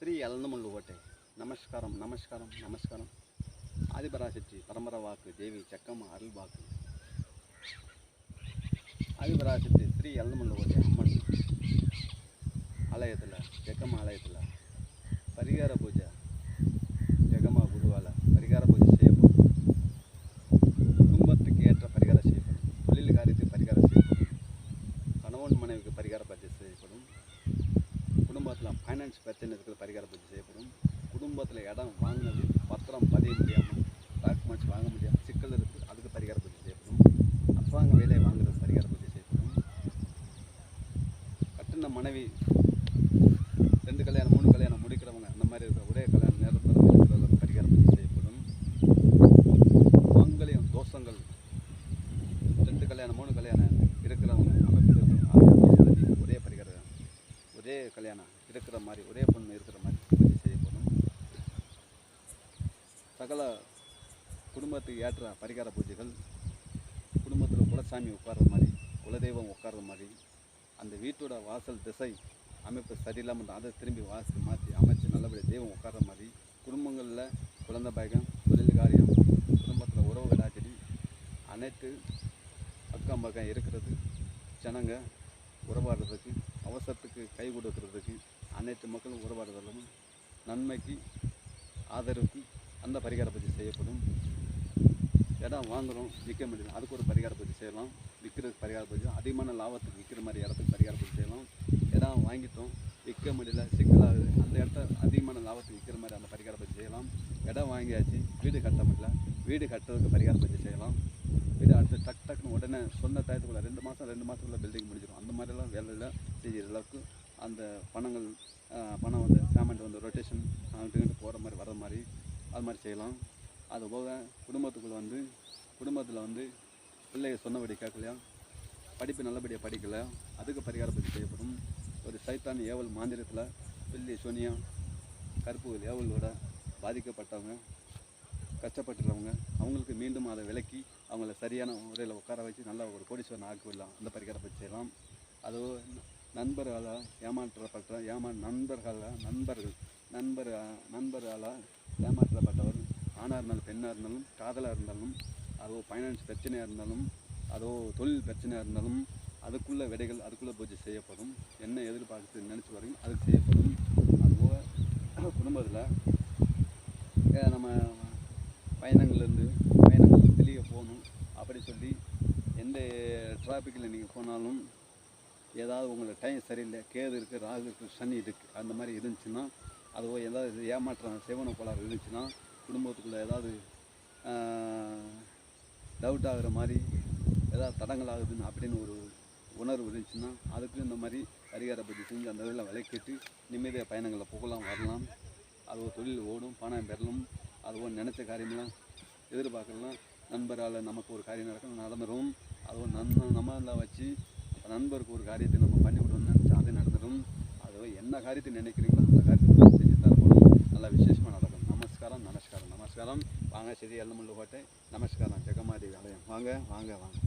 శ్రీ ఎల్లనముళ్ళు ఒకటే నమస్కారం నమస్కారం నమస్కారం ஆதிபராசக்தி பரம்பரை வாக்கு தேவி செக்கம்மா அருள் வாக்கு ஆதிபராசக்தி ஸ்ரீ எல்லமல்ல ஒரு அம்மன் ஆலயத்தில் ஜெக்கம்மா ஆலயத்தில் பரிகார பூஜை குடும்பத்தில் ஃபைனான்ஸ் பிரச்சனை பரிகார பூஜை செய்யப்படும். குடும்பத்தில் இடம் வாங்கினது பத்திரம் பதிய முடியாமல் டாக்குமெண்ட்ஸ் வாங்க முடியாமல் சிக்கல் இருக்குது அதுக்கு பரிகார பூஜை செய்யப்படும். அரசாங்க வேலையை வாங்குறது பரிகார பூஜை செய்யப்படும். கட்டின மனைவி ரெண்டு கல்யாணம் மூணு கல்யாணம் முடிக்கிறவங்க அந்த மாதிரி இருக்கிற ஒரே கல்யாணம் நேரத்தில் இருக்கிறவங்க பரிகார பூஜை செய்யப்படும். மங்கலியம் தோஷங்கள் ரெண்டு கல்யாணம் மூணு கல்யாணம் இருக்கிறவங்க அமைப்பில் ஒரே பரிகாரம் ஒரே கல்யாணம். இருக்கிற மாதிரி ஒரே பொண்ணு இருக்கிற மாதிரி செய்ய செய்யப்படும் சகல குடும்பத்துக்கு ஏற்ற பரிகார பூஜைகள் குடும்பத்தில் குலசாமி உட்கார்ற மாதிரி குலதெய்வம் உட்கார்ற மாதிரி அந்த வீட்டோட வாசல் திசை அமைப்பு சரியில்லாமல் இருந்தால் அதை திரும்பி வாசி மாற்றி அமைச்சு நல்லபடியாக தெய்வம் உட்கார்ற மாதிரி குடும்பங்களில் குழந்தை பாயகம் தொழில் காரியம் குடும்பத்தில் உறவுகள் கடாச்சடி அனைத்து அக்கம் பக்கம் இருக்கிறது ஜனங்க உறவாடுறதுக்கு அவசரத்துக்கு கை கொடுக்கறதுக்கு அனைத்து மக்களும் உறவாடுறதும் நன்மைக்கு ஆதரவுக்கு அந்த பரிகார பூஜை செய்யப்படும். இடம் வாங்குகிறோம் விற்க முடியல. அதுக்கு ஒரு பரிகார பூஜை செய்யலாம். விற்கிறதுக்கு பரிகார பூஜை அதிகமான லாபத்துக்கு விற்கிற மாதிரி இடத்துக்கு பரிகார பூஜை செய்யலாம். இடம் வாங்கிட்டோம் விற்க முடியல சிக்கலாகுது. அந்த இடத்த அதிகமான லாபத்துக்கு விற்கிற மாதிரி அந்த பரிகார பூஜை செய்யலாம். இடம் வாங்கியாச்சு வீடு கட்ட முடியல. வீடு கட்டுறதுக்கு பரிகார பூஜை செய்யலாம். வீடு அடுத்து டக் டக்குன்னு உடனே சொன்ன டயத்துக்குள்ளே ரெண்டு மாதம் ரெண்டு மாதத்துக்குள்ளே பில்டிங் முடிஞ்சிடும். அந்த மாதிரிலாம் வேலையில் செய்கிற அளவுக்கு அந்த பணங்கள் பணம் வந்து பேமெண்ட் வந்து ரொட்டேஷன் அங்கிட்டு போகிற மாதிரி வர மாதிரி அது மாதிரி செய்யலாம். அது போக குடும்பத்துக்குள்ளே வந்து குடும்பத்தில் வந்து பிள்ளைங்க சொன்னபடி கேட்கலையா? படிப்பு நல்லபடியாக படிக்கல. அதுக்கு பரிகாரம் செய்யப்படும். ஒரு சைத்தான் ஏவல் மாந்திரத்தில் பில்லி சோனியா கருப்பு ஏவலோட பாதிக்கப்பட்டவங்க கஷ்டப்பட்டுறவங்க அவங்களுக்கு மீண்டும் அதை விலக்கி அவங்கள சரியான முறையில் உட்கார வச்சு நல்லா ஒரு கோடீஸ்வரன் ஆக்கிவிடலாம் அந்த பரிகாரம் பற்றி செய்யலாம். அதுவும் நண்பர்களால் ஏமாற்றப்பட்ட ஏமா நண்பர்களால் நண்பர்கள் நண்பர் நண்பர்களால் ஏமாற்றப்பட்டவர். ஆணாக இருந்தாலும் பெண்ணாக இருந்தாலும் காதலாக இருந்தாலும் அதோ ஃபைனான்ஸ் பிரச்சனையாக இருந்தாலும் அதோ தொழில் பிரச்சனையாக இருந்தாலும் அதுக்குள்ளே விடைகள் அதுக்குள்ளே பூஜை செய்யப்படும். என்ன எதிர்பார்த்து நினச்சி வரையும் அதுக்கு செய்யப்படும். அதுபோக குடும்பத்தில் நம்ம பயணங்கள்லேருந்து பயணங்கள் வெளியே போகணும். அப்படி சொல்லி எந்த டிராஃபிக்கில் நீங்கள் போனாலும் ஏதாவது உங்களுக்கு டைம் சரியில்லை கேது இருக்குது ராகு இருக்குது சனி இருக்குது அந்த மாதிரி இருந்துச்சுன்னா அது ஏதாவது ஏமாற்றம் சேவன கோளாறு இருந்துச்சுன்னா குடும்பத்துக்குள்ளே ஏதாவது டவுட் ஆகிற மாதிரி ஏதாவது தடங்கள் ஆகுதுன்னு அப்படின்னு ஒரு உணர்வு இருந்துச்சுன்னா அதுக்கு இந்த மாதிரி பரிகார பற்றி செஞ்சு அந்த இதில் விளக்கிட்டு நிம்மதியாக பயணங்களில் போகலாம் வரலாம். அது ஒரு தொழில் ஓடும் பணம் பெறலும். அதுவும் நினச்ச காரியமெல்லாம் எதிர்பார்க்கலாம். நண்பரால் நமக்கு ஒரு காரியம் நடக்கும் நடந்துடும் அதுவும் நன் நம்மளை வச்சு நண்பருக்கு ஒரு காரியத்தை நம்ம பண்ணி விடணும்னு நினச்சா அது நடந்துடும் அதுவும் என்ன காரியத்தை நினைக்கிறீங்களோ அந்த காரியத்தை செஞ்சு தரப்படும் நல்லா விசேஷமாக நடக்கும். நமஸ்காரம் நமஸ்காரம் நமஸ்காரம். வாங்க ஸ்ரீ எல்லமுள்ள கோட்டை நமஸ்காரம். ஜெகமாதி ஆலயம். வாங்க வாங்க வாங்க.